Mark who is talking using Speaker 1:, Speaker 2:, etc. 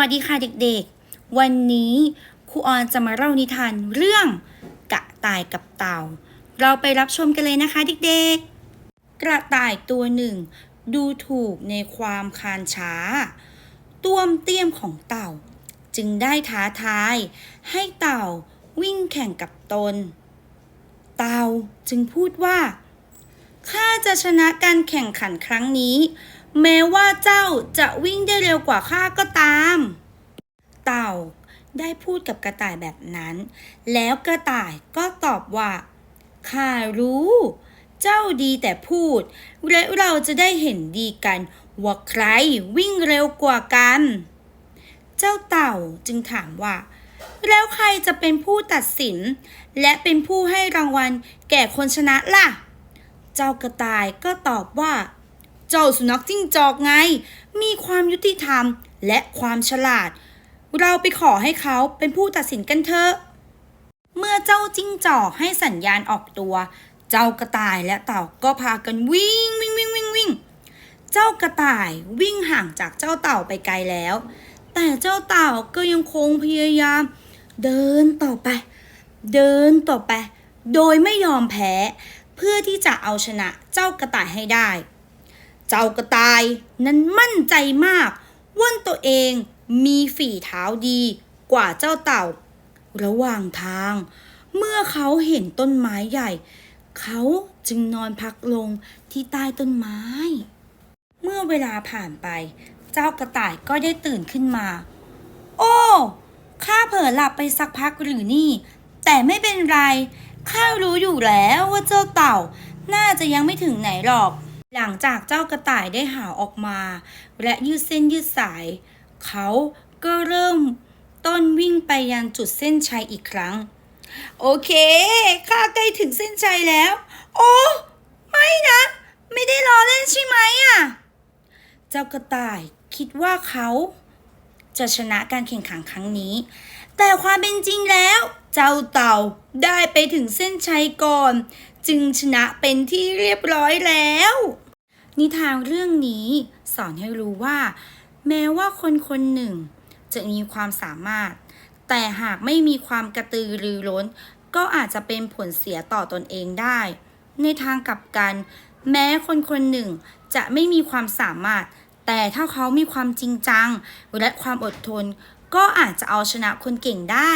Speaker 1: วัสดีค่ะเด็กๆ วันนี้ครูออนจะมาเล่านิทานเรื่องกระต่ายกับเต่า เราไปรับชมกันเลยนะคะเด็กๆ กระต่ายตัวหนึ่ง ดูถูกในความคานช้า ต้วมเตี้ยมของเต่า จึงได้ท้าทาย ให้เต่าวิ่งแข่งกับตน เต่าจึงพูดว่าข้าจะชนะการแข่งขันครั้งนี้ แม้ว่าเจ้าจะวิ่งได้เร็วกว่าข้าก็ตาม เต่าได้พูดกับกระต่ายแบบนั้น แล้วกระต่ายก็ตอบว่าข้ารู้ เจ้าดีแต่พูด และเราจะได้เห็นดีกัน ว่าใครวิ่งเร็วกว่ากัน เจ้าเต่าจึงถามว่า แล้วใครจะเป็นผู้ตัดสิน และเป็นผู้ให้รางวัลแก่คนชนะล่ะ เจ้ากระต่ายก็ตอบว่า เจ้าสุนัขจิ้งจอกไง มีความยุติธรรมและความฉลาด เราไปขอให้เขาเป็นผู้ตัดสินกันเถอะ เมื่อเจ้าจิ้งจอกให้สัญญาณออกตัว เจ้ากระต่ายและเต่าก็พากันวิ่งวิ่งวิ่งวิ่งวิ่งเจ้ากระต่ายวิ่งห่างจากเจ้าเต่าไปไกลแล้ว แต่เจ้าเต่าก็ยังคงพยายาม เดินต่อไป เดินต่อไป โดยไม่ยอมแพ้ เพื่อที่จะเอาชนะเจ้ากระต่ายให้ได้ เจ้ากระต่ายนั้นมั่นใจมากว่าตัวเองมีฝีเท้าดีกว่าเจ้าเต่า ระหว่างทาง เมื่อเขาเห็นต้นไม้ใหญ่ เขาจึงนอนพักลงที่ใต้ต้นไม้ เมื่อเวลาผ่านไป เจ้ากระต่ายก็ได้ตื่นขึ้นมา โอ้ข้าเผลอหลับไปสักพักหรือนี่ แต่ไม่เป็นไรข้ารู้อยู่แล้วว่าเจ้าเต่า น่าจะยังไม่ถึงไหนหรอก หลังจากเจ้ากระต่ายได้หาวออกมา และยืดเส้นยืดสาย เขาก็เริ่มต้นวิ่งไปยังจุดเส้นชัยอีกครั้ง โอเคข้าใกล้ถึงเส้นชัยแล้ว โอ้ ไม่นะ ไม่ได้ล้อเล่นใช่ไหมอะ เจ้ากระต่ายคิดว่าเขาจะชนะการแข่งขันครั้งนี้ แต่ความเป็นจริงแล้ว เจ้าเต่าได้ไปถึงเส้นชัยก่อน จึงชนะเป็นที่เรียบร้อยแล้ว นิทานเรื่องนี้สอนให้รู้ว่า แม้ว่าคนคนหนึ่ง จะมีความสามารถ แต่หากไม่มีความกระตือรือร้น ก็อาจจะเป็นผลเสียต่อตนเองได้ ในทางกลับกัน แม้คนคนหนึ่งจะไม่มีความสามารถ แต่ถ้าเขามีความจริงจัง และความอดทน ก็อาจจะเอาชนะคนเก่งได้